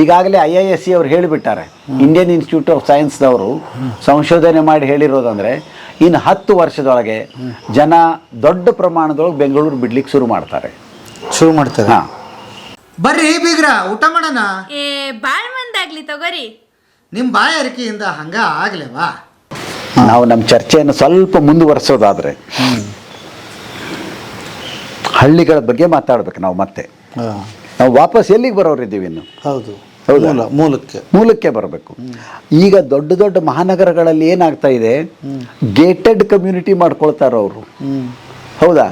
ಈಗಾಗಲೇ I I S C ಅವ್ರು ಹೇಳಿಬಿಟ್ಟಾರೆ. ಇಂಡಿಯನ್ ಇನ್ಸ್ಟಿಟ್ಯೂಟ್ ಆಫ್ ಸೈನ್ಸ್ದವರು ಸಂಶೋಧನೆ ಮಾಡಿ ಹೇಳಿರೋದಂದರೆ ಇನ್ನು ಹತ್ತು ವರ್ಷದೊಳಗೆ ಜನ ದೊಡ್ಡ ಪ್ರಮಾಣದೊಳಗೆ ಬೆಂಗಳೂರು ಬಿಡ್ಲಿಕ್ಕೆ ಶುರು ಮಾಡ್ತಾರೆ. ಶುರು ಮಾಡ್ತಾರೆ. ಹಾಂ. ಬರ್ರಿ ಬೀಗ್ರ ಊಟ ಮಾಡೋಣ? ಏ ಬಾಳ್ ಮಂದಾಗ್ಲಿ ತಗೋರಿ. ನಿಮ್ಮ ಬಾಯಾರಿಕೆಯಿಂದ ಹಂಗ ಆಗ್ಲೇವಾ? ನಾವು ನಮ್ಮ ಚರ್ಚೆಯನ್ನು ಸ್ವಲ್ಪ ಮುಂದುವರಿಸೋದಾದ್ರೆ ಹಳ್ಳಿಗಳ ಬಗ್ಗೆ ಮಾತಾಡ್ಬೇಕು ನಾವು ಮತ್ತೆ. ಹಾ, ನಾವು ವಾಪಸ್ ಎಲ್ಲಿಗೆ ಬರೋರಿದ್ದೀವಿ ಇನ್ನು? ಹೌದು. ಹೌದಲ್ಲ ಮೂಲಕ್ಕೆ. ಮೂಲಕ್ಕೆ ಬರಬೇಕು. ಈಗ ದೊಡ್ಡ ದೊಡ್ಡ ಮಹಾನಗರಗಳಲ್ಲಿ ಏನಾಗ್ತಾ ಇದೆ? ಗೇಟೆಡ್ ಕಮ್ಯುನಿಟಿ ಮಾಡ್ಕೊಳ್ತಾರೆ ಅವರು. ಹೌದಾ?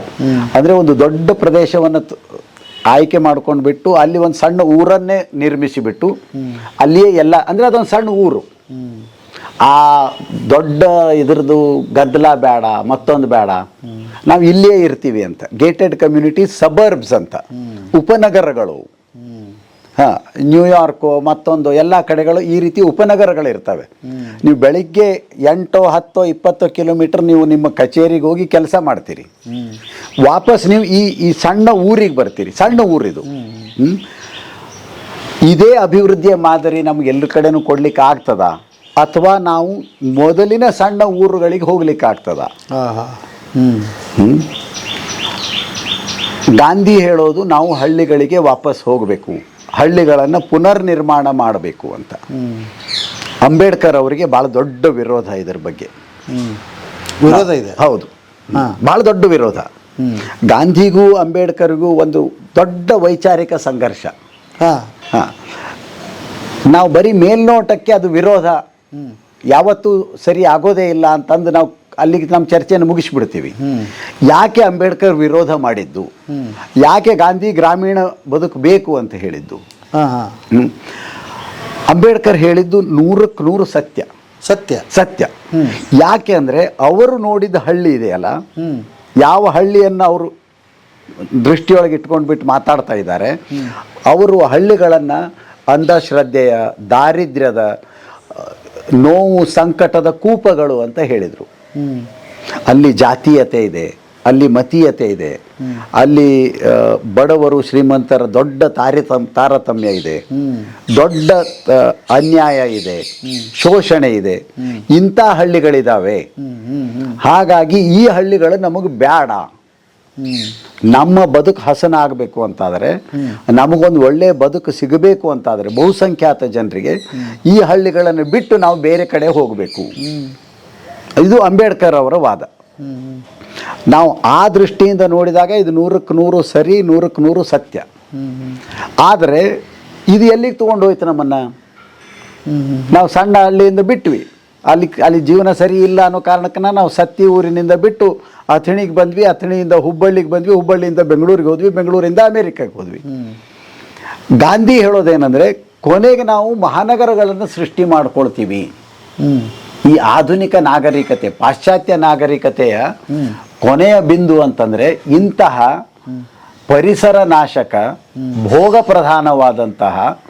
ಅಂದ್ರೆ ಒಂದು ದೊಡ್ಡ ಪ್ರದೇಶವನ್ನು ಆಯ್ಕೆ ಮಾಡ್ಕೊಂಡು ಬಿಟ್ಟು ಅಲ್ಲಿ ಒಂದು ಸಣ್ಣ ಊರನ್ನೇ ನಿರ್ಮಿಸಿಬಿಟ್ಟು ಅಲ್ಲಿಯೇ ಎಲ್ಲ ಅಂದ್ರೆ ಅದೊಂದು ಸಣ್ಣ ಊರು. ಆ ದೊಡ್ಡ ಇದ್ರದ್ದು ಗದ್ದಲ ಬೇಡ ಮತ್ತೊಂದು ಬೇಡ. ನಾವು ಇಲ್ಲೇ ಇರ್ತೀವಿ ಅಂತ. ಗೇಟೆಡ್ ಕಮ್ಯುನಿಟಿ ಸಬರ್ಬ್ಸ್ ಅಂತ. ಉಪನಗರಗಳು. ಹಾಂ ನ್ಯೂಯಾರ್ಕು ಮತ್ತೊಂದು ಎಲ್ಲ ಕಡೆಗಳು ಈ ರೀತಿ ಉಪನಗರಗಳಿರ್ತವೆ. ನೀವು ಬೆಳಿಗ್ಗೆ ಎಂಟೋ, ಹತ್ತೋ, ಇಪ್ಪತ್ತೋ ಕಿಲೋಮೀಟರ್ ನೀವು ನಿಮ್ಮ ಕಚೇರಿಗೆ ಹೋಗಿ ಕೆಲಸ ಮಾಡ್ತೀರಿ. ವಾಪಸ್ ನೀವು ಈ ಈ ಸಣ್ಣ ಊರಿಗೆ ಬರ್ತೀರಿ. ಸಣ್ಣ ಊರಿದು? ಇದೇ ಅಭಿವೃದ್ಧಿಯ ಮಾದರಿ ನಮ್ಗೆ ಎಲ್ಲ ಕಡೆನೂ ಕೊಡ್ಲಿಕ್ಕೆ ಆಗ್ತದ? ಅಥವಾ ನಾವು ಮೊದಲಿನ ಸಣ್ಣ ಊರುಗಳಿಗೆ ಹೋಗ್ಲಿಕ್ಕೆ ಆಗ್ತದ? ಗಾಂಧಿ ಹೇಳೋದು ನಾವು ಹಳ್ಳಿಗಳಿಗೆ ವಾಪಸ್ ಹೋಗಬೇಕು. ಹಳ್ಳಿಗಳನ್ನು ಪುನರ್ನಿರ್ಮಾಣ ಮಾಡಬೇಕು ಅಂತ. ಅಂಬೇಡ್ಕರ್ ಅವರಿಗೆ ಭಾಳ ದೊಡ್ಡ ವಿರೋಧ ಇದರ ಬಗ್ಗೆ. ವಿರೋಧ ಇದೆ. ಹೌದು. ಹಾ. ಭಾಳ ದೊಡ್ಡ ವಿರೋಧ. ಗಾಂಧಿಗೂ ಅಂಬೇಡ್ಕರ್ಗೂ ಒಂದು ದೊಡ್ಡ ವೈಚಾರಿಕ ಸಂಘರ್ಷ. ಹಾ. ಹಾಂ. ನಾವು ಬರೀ ಮೇಲ್ನೋಟಕ್ಕೆ ಅದು ವಿರೋಧ. ಯಾವತ್ತೂ ಸರಿ ಆಗೋದೇ ಇಲ್ಲ ಅಂತಂದು ನಾವು ಅಲ್ಲಿಗೆ ನಮ್ಮ ಚರ್ಚೆಯನ್ನು ಮುಗಿಸ್ಬಿಡ್ತೀವಿ. ಯಾಕೆ ಅಂಬೇಡ್ಕರ್ ವಿರೋಧ ಮಾಡಿದ್ದು? ಯಾಕೆ ಗಾಂಧಿ ಗ್ರಾಮೀಣ ಬದುಕು ಬೇಕು ಅಂತ ಹೇಳಿದ್ದು? ಅಂಬೇಡ್ಕರ್ ಹೇಳಿದ್ದು ನೂರಕ್ಕೆ ನೂರು ಸತ್ಯ. ಸತ್ಯ. ಸತ್ಯ. ಯಾಕೆ ಅಂದರೆ ಅವರು ನೋಡಿದ ಹಳ್ಳಿ ಇದೆಯಲ್ಲ? ಯಾವ ಹಳ್ಳಿಯನ್ನು ಅವರು ದೃಷ್ಟಿಯೊಳಗೆ ಇಟ್ಕೊಂಡು ಬಿಟ್ಟು ಮಾತಾಡ್ತಾ ಇದ್ದಾರೆ? ಅವರು ಹಳ್ಳಿಗಳನ್ನು ಅಂಧಶ್ರದ್ಧೆಯ ದಾರಿದ್ರ್ಯದ ನೋವು ಸಂಕಟದ ಕೂಪಗಳು ಅಂತ ಹೇಳಿದರು. ಅಲ್ಲಿ ಜಾತೀಯತೆ ಇದೆ, ಅಲ್ಲಿ ಮತೀಯತೆ ಇದೆ, ಅಲ್ಲಿ ಬಡವರು ಶ್ರೀಮಂತರ ದೊಡ್ಡ ತಾರತಮ್, ತಾರತಮ್ಯ ಇದೆ, ದೊಡ್ಡ ಅನ್ಯಾಯ ಇದೆ, ಶೋಷಣೆ ಇದೆ, ಇಂಥ ಹ್ಮ್ ಹಾಗಾಗಿ ಈ ಹಳ್ಳಿಗಳು ನಮಗೆ ಬೇಡ ನಮ್ಮ ಬದುಕು ಹಸನ ಆಗಬೇಕು ಅಂತಾದರೆ, ನಮಗೊಂದು ಒಳ್ಳೆಯ ಬದುಕು ಸಿಗಬೇಕು ಅಂತಾದರೆ ಬಹುಸಂಖ್ಯಾತ ಜನರಿಗೆ ಈ ಹಳ್ಳಿಗಳನ್ನು ಬಿಟ್ಟು ನಾವು ಬೇರೆ ಕಡೆ ಹೋಗಬೇಕು. ಇದು ಅಂಬೇಡ್ಕರ್ ಅವರ ವಾದ. ನಾವು ಆ ದೃಷ್ಟಿಯಿಂದ ನೋಡಿದಾಗ ಇದು ನೂರಕ್ಕೆ ನೂರು ಸರಿ, ನೂರಕ್ಕೆ ನೂರು ಸತ್ಯ. ಆದರೆ ಇದು ಎಲ್ಲಿಗೆ ತೊಗೊಂಡು ಹೋಯ್ತು ನಮ್ಮನ್ನು? ನಾವು ಸಣ್ಣ ಹಳ್ಳಿಯಿಂದ ಬಿಟ್ವಿ. ಅಲ್ಲಿ ಅಲ್ಲಿ ಜೀವನ ಸರಿ ಇಲ್ಲ ಅನ್ನೋ ಕಾರಣಕ್ಕೆ ನಾವು ಸತ್ತಿ ಊರಿನಿಂದ ಬಿಟ್ಟು ಅಥಣಿಗೆ ಬಂದ್ವಿ, ಅಥಣಿಯಿಂದ ಹುಬ್ಬಳ್ಳಿಗೆ ಬಂದ್ವಿ, ಹುಬ್ಬಳ್ಳಿಯಿಂದ ಬೆಂಗಳೂರಿಗೆ ಹೋದ್ವಿ, ಬೆಂಗಳೂರಿಂದ ಅಮೇರಿಕಾಗೆ ಹೋದ್ವಿ. ಗಾಂಧಿ ಹೇಳೋದೇನೆಂದರೆ, ಕೊನೆಗೆ ನಾವು ಮಹಾನಗರಗಳನ್ನು ಸೃಷ್ಟಿ ಮಾಡ್ಕೊಳ್ತೀವಿ. ಈ ಆಧುನಿಕ ನಾಗರಿಕತೆ, ಪಾಶ್ಚಾತ್ಯ ನಾಗರಿಕತೆಯ ಕೊನೆಯ ಬಿಂದು ಅಂತಂದರೆ ಇಂತಹ ಪರಿಸರ ನಾಶಕ, ಭೋಗ ಪ್ರಧಾನವಾದಂತಹ